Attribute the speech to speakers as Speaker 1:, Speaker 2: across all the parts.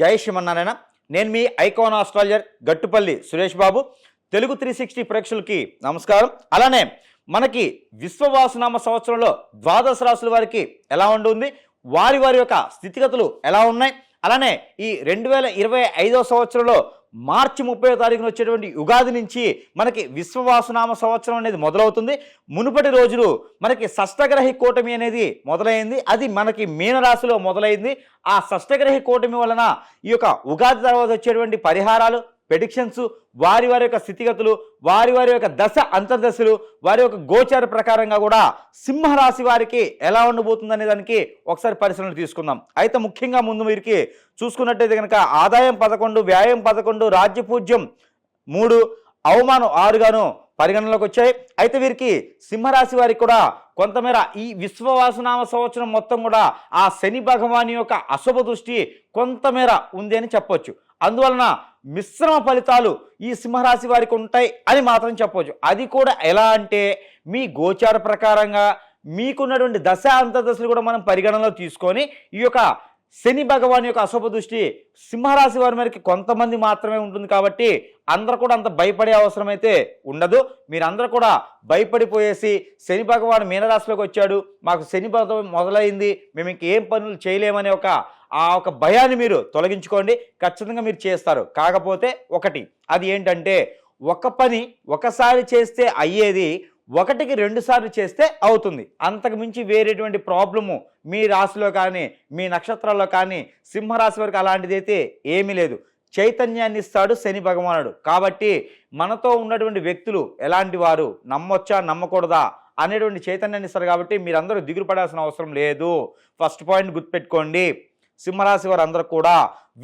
Speaker 1: జై శ్రీమన్నారాయణ. నేను మీ icon astrologer Gattupalli Suresh Babu. Telugu three sixty ప్రేక్షకులకి నమస్కారం. అలానే మనకి విశ్వవాసనామ సంవత్సరంలో ద్వాదశ రాశుల వారికి ఎలా ఉంటుంది వారి వారి యొక్క స్థితిగతులు ఎలా ఉన్నాయి? అలానే ఈ రెండు వేల ఇరవై ఐదో సంవత్సరంలో మార్చి ముప్పై తారీఖున వచ్చేటువంటి ఉగాది నుంచి మనకి విశ్వవాసునామ సంవత్సరం అనేది మొదలవుతుంది. మునుపటి రోజులు మనకి షష్టగ్రహి కూటమి అనేది మొదలైంది. అది మనకి మీనరాశిలో మొదలైంది. ఆ షష్టగ్రహి కూటమి వలన ఈ యొక్క ఉగాది తర్వాత వచ్చేటువంటి పరిహారాలు ప్రెడిక్షన్స్ వారి వారి యొక్క స్థితిగతులు వారి వారి యొక్క దశ అంతర్దశలు వారి యొక్క గోచార ప్రకారంగా కూడా సింహరాశి వారికి ఎలా ఉండబోతుంది అనే దానికి ఒకసారి పరిశీలన తీసుకుందాం. అయితే ముఖ్యంగా ముందు వీరికి చూసుకున్నట్టయితే కనుక ఆదాయం పదకొండు వ్యాయం పదకొండు రాజ్యపూజ్యం మూడు అవమానం ఆరుగాను పరిగణనలోకి వచ్చాయి. అయితే వీరికి సింహరాశి వారికి కూడా కొంతమేర ఈ విశ్వవాసనామ సంవత్సరం మొత్తం కూడా ఆ శని భగవాని యొక్క అశుభ దృష్టి కొంతమేర ఉంది అని చెప్పొచ్చు. అందువలన మిశ్రమ ఫలితాలు ఈ సింహరాశి వారికి ఉంటాయి అని మాత్రం చెప్పవచ్చు. అది కూడా ఎలా అంటే మీ గోచార ప్రకారంగా మీకున్నటువంటి దశ అంతర్దశలు కూడా మనం పరిగణనలో తీసుకొని ఈ యొక్క శని భగవాన్ యొక్క అశుభ దృష్టి సింహరాశి వారి మేరకు కొంతమంది మాత్రమే ఉంటుంది కాబట్టి అందరూ కూడా అంత భయపడే అవసరం అయితే ఉండదు. మీరందరూ కూడా భయపడిపోయేసి శని భగవాన్ మీనరాశిలోకి వచ్చాడు మాకు శని భగవాన్ మొదలైంది మేము ఇంకేం పనులు చేయలేమనే ఒక ఆ ఒక భయాన్ని మీరు తొలగించుకోండి. ఖచ్చితంగా మీరు చేస్తారు. కాకపోతే ఒకటి అది ఏంటంటే ఒక పని ఒకసారి చేస్తే అయ్యేది ఒకటికి రెండు సార్లు చేస్తే అవుతుంది. అంతకుమించి వేరేటువంటి ప్రాబ్లము మీ రాశిలో కానీ మీ నక్షత్రాల్లో కానీ సింహరాశి వరకు అలాంటిది అయితే ఏమీ లేదు. చైతన్యాన్ని ఇస్తాడు శని భగవానుడు. కాబట్టి మనతో ఉన్నటువంటి వ్యక్తులు ఎలాంటి వారు? నమ్మొచ్చా? నమ్మకూడదా? అనేటువంటి చైతన్యాన్ని ఇస్తారు కాబట్టి మీరందరూ దిగులు పడాల్సిన అవసరం లేదు. ఫస్ట్ పాయింట్ గుర్తుపెట్టుకోండి. సింహరాశి వారు అందరూ కూడా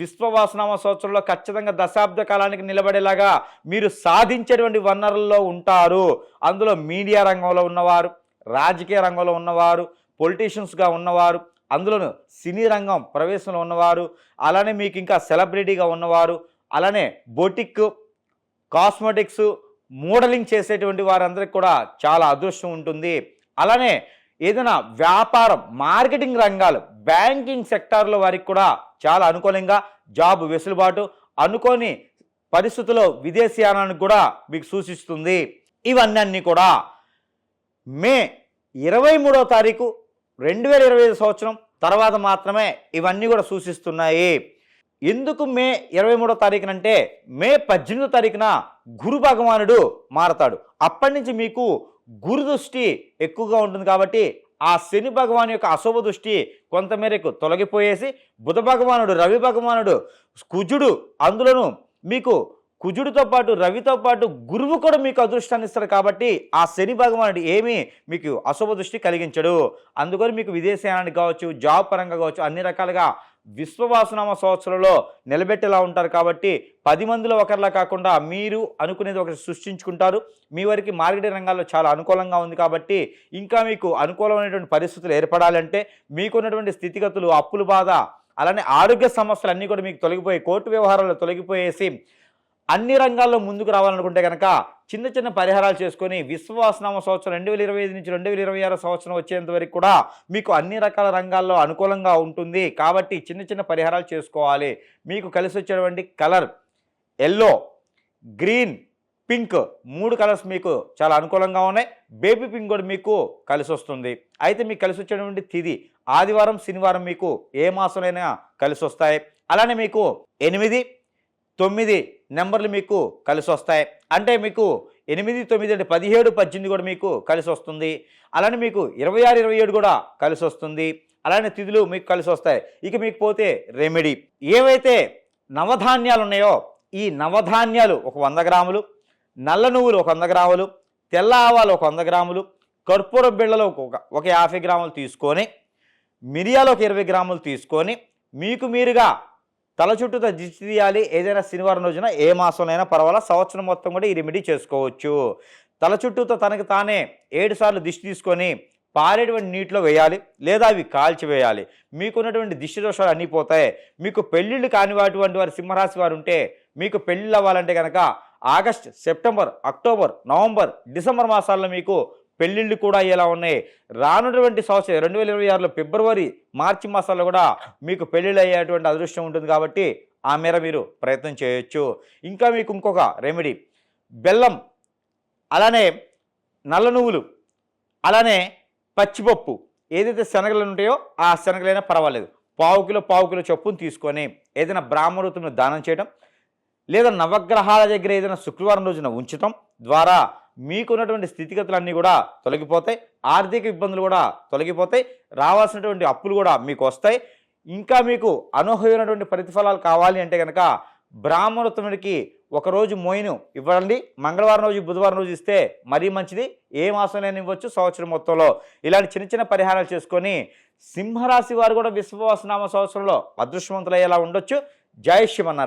Speaker 1: విశ్వవాసనామ సంవత్సరంలో ఖచ్చితంగా దశాబ్ద కాలానికి నిలబడేలాగా మీరు సాధించేటువంటి వనరుల్లో ఉంటారు. అందులో మీడియా రంగంలో ఉన్నవారు రాజకీయ రంగంలో ఉన్నవారు పొలిటీషియన్స్గా ఉన్నవారు అందులోను సినీ రంగం ప్రవేశంలో ఉన్నవారు అలానే మీకు ఇంకా సెలబ్రిటీగా ఉన్నవారు అలానే బొటిక్ కాస్మెటిక్స్ మోడలింగ్ చేసేటువంటి వారందరికీ కూడా చాలా అదృష్టం ఉంటుంది. అలానే ఏదైనా వ్యాపారం మార్కెటింగ్ రంగాలు బ్యాంకింగ్ సెక్టార్లో వారికి కూడా చాలా అనుకూలంగా జాబ్ వెసులుబాటు అనుకోని పరిస్థితుల్లో విదేశీయానానికి కూడా మీకు సూచిస్తుంది. ఇవన్నీ కూడా మే ఇరవై మూడో తారీఖు రెండు వేల ఇరవై ఐదు సంవత్సరం తర్వాత మాత్రమే ఇవన్నీ కూడా సూచిస్తున్నాయి. ఎందుకు మే ఇరవై మూడో తారీఖున అంటే మే పద్దెనిమిదో తారీఖున గురు భగవానుడు మారతాడు. అప్పటి నుంచి మీకు గురు దృష్టి ఎక్కువగా ఉంటుంది కాబట్టి ఆ శని భగవాన్ యొక్క అశుభ దృష్టి కొంతమేరకు తొలగిపోయేసి బుధ భగవానుడు రవి భగవానుడు కుజుడు అందులోనూ మీకు కుజుడితో పాటు రవితో పాటు గురువు కూడా మీకు అదృష్టాన్ని ఇస్తారు కాబట్టి ఆ శని భగవానుడు ఏమీ మీకు అశుభ దృష్టి కలిగించడు. అందుకని మీకు విదేశయానానికి కావచ్చు జాబ్ పరంగా కావచ్చు అన్ని రకాలుగా విశ్వవాసనామ సంవత్సరంలో నిలబెట్టేలా ఉంటారు కాబట్టి పది మందిలో ఒకరిలా కాకుండా మీరు అనుకునేది ఒకటి సృష్టించుకుంటారు. మీ వారికి మార్కెటింగ్ రంగాల్లో చాలా అనుకూలంగా ఉంది కాబట్టి ఇంకా మీకు అనుకూలమైనటువంటి పరిస్థితులు ఏర్పడాలంటే మీకున్నటువంటి స్థితిగతులు అప్పుల బాధ అలానే ఆరోగ్య సమస్యలు అన్నీ కూడా మీకు తొలగిపోయి కోర్టు వ్యవహారాలు తొలగిపోయేసి అన్ని రంగాల్లో ముందుకు రావాలనుకుంటే కనుక చిన్న చిన్న పరిహారాలు చేసుకొని విశ్వవాసనామ సంవత్సరం రెండు వేల ఇరవై ఐదు నుంచి రెండు వేల ఇరవై ఆరు సంవత్సరం వచ్చేంత వరకు కూడా మీకు అన్ని రకాల రంగాల్లో అనుకూలంగా ఉంటుంది కాబట్టి చిన్న చిన్న పరిహారాలు చేసుకోవాలి. మీకు కలిసి వచ్చేటువంటి కలర్ ఎల్లో గ్రీన్ పింక్ మూడు కలర్స్ మీకు చాలా అనుకూలంగా ఉన్నాయి. బేబీ పింక్ కూడా మీకు కలిసి వస్తుంది. అయితే మీకు కలిసి వచ్చేటువంటి తిది ఆదివారం శనివారం మీకు ఏ మాసంలోనైనా కలిసి వస్తాయి. అలానే మీకు ఎనిమిది తొమ్మిది నెంబర్లు మీకు కలిసి వస్తాయి అంటే మీకు ఎనిమిది తొమ్మిది అంటే పదిహేడు పద్దెనిమిది కూడా మీకు కలిసి వస్తుంది అలానే మీకు ఇరవై ఆరు ఇరవై ఏడు కూడా కలిసి వస్తుంది అలానే తిథులు మీకు కలిసి వస్తాయి ఇక మీకు పోతే రెమెడీ. ఏవైతే నవధాన్యాలు ఉన్నాయో ఈ నవధాన్యాలు ఒక వంద గ్రాములు నల్ల నువ్వులు ఒక వంద గ్రాములు తెల్ల ఆవాలు ఒక వంద గ్రాములు కర్పూర బిళ్ళలు ఒక ఒక యాభై గ్రాములు తీసుకొని మిరియాలు ఒక ఇరవై గ్రాములు తీసుకొని మీకు మీరుగా తల చుట్టూ దిష్టి తీయాలి. ఏదైనా శనివారం రోజున ఏ మాసంలోనైనా పర్వాలా సంవత్సరం మొత్తం కూడా ఈ రెమెడీ చేసుకోవచ్చు. తల చుట్టూతో తనకు తానే ఏడు సార్లు దిష్టి తీసుకొని పారేటువంటి నీటిలో వేయాలి లేదా అవి కాల్చి వేయాలి. మీకున్నటువంటి దిష్టి దోషాలు అన్నీ పోతాయి. మీకు పెళ్ళిళ్ళు కానివాటువంటి వారి సింహరాశి వారు ఉంటే మీకు పెళ్ళిళ్ళు అవ్వాలంటే కనుక August September October November December మాసాల్లో మీకు పెళ్ళిళ్ళు కూడా ఇలా ఉన్నాయి? రానున్నటువంటి సంవత్సరం రెండు వేల ఇరవై ఆరులో ఫిబ్రవరి మార్చి మాసాల్లో కూడా మీకు పెళ్ళిళ్ళు అయ్యేటువంటి అదృష్టం ఉంటుంది కాబట్టి ఆ మేర మీరు ప్రయత్నం చేయొచ్చు. ఇంకా మీకు ఇంకొక రెమెడీ బెల్లం అలానే నల్ల నువ్వులు అలానే పచ్చిపప్పు. ఏదైతే శనగలు ఉంటాయో ఆ శనగలైనా పర్వాలేదు. పావు కిలో పావు కిలో చొప్పును తీసుకొని ఏదైనా బ్రాహ్మణుతును దానం చేయడం లేదా నవగ్రహాల దగ్గర ఏదైనా శుక్రవారం రోజున ఉంచటం ద్వారా మీకున్నటువంటి స్థితిగతులన్నీ కూడా తొలగిపోతాయి. ఆర్థిక ఇబ్బందులు కూడా తొలగిపోతాయి. రావాల్సినటువంటి అప్పులు కూడా మీకు వస్తాయి. ఇంకా మీకు అనూహ్యమైనటువంటి ప్రతిఫలాలు కావాలి అంటే కనుక బ్రాహ్మణోత్తముడికి ఒకరోజు మోయిను ఇవ్వండి. మంగళవారం రోజు బుధవారం రోజు ఇస్తే మరీ మంచిది. ఏ మాసంలో ఇవ్వచ్చు సంవత్సరం మొత్తంలో. ఇలాంటి చిన్న చిన్న పరిహారాలు చేసుకొని సింహరాశి వారు కూడా విశ్వవాసనామ సంవత్సరంలో అదృష్టవంతులయ్యేలా ఉండొచ్చు. జై శివన్నారు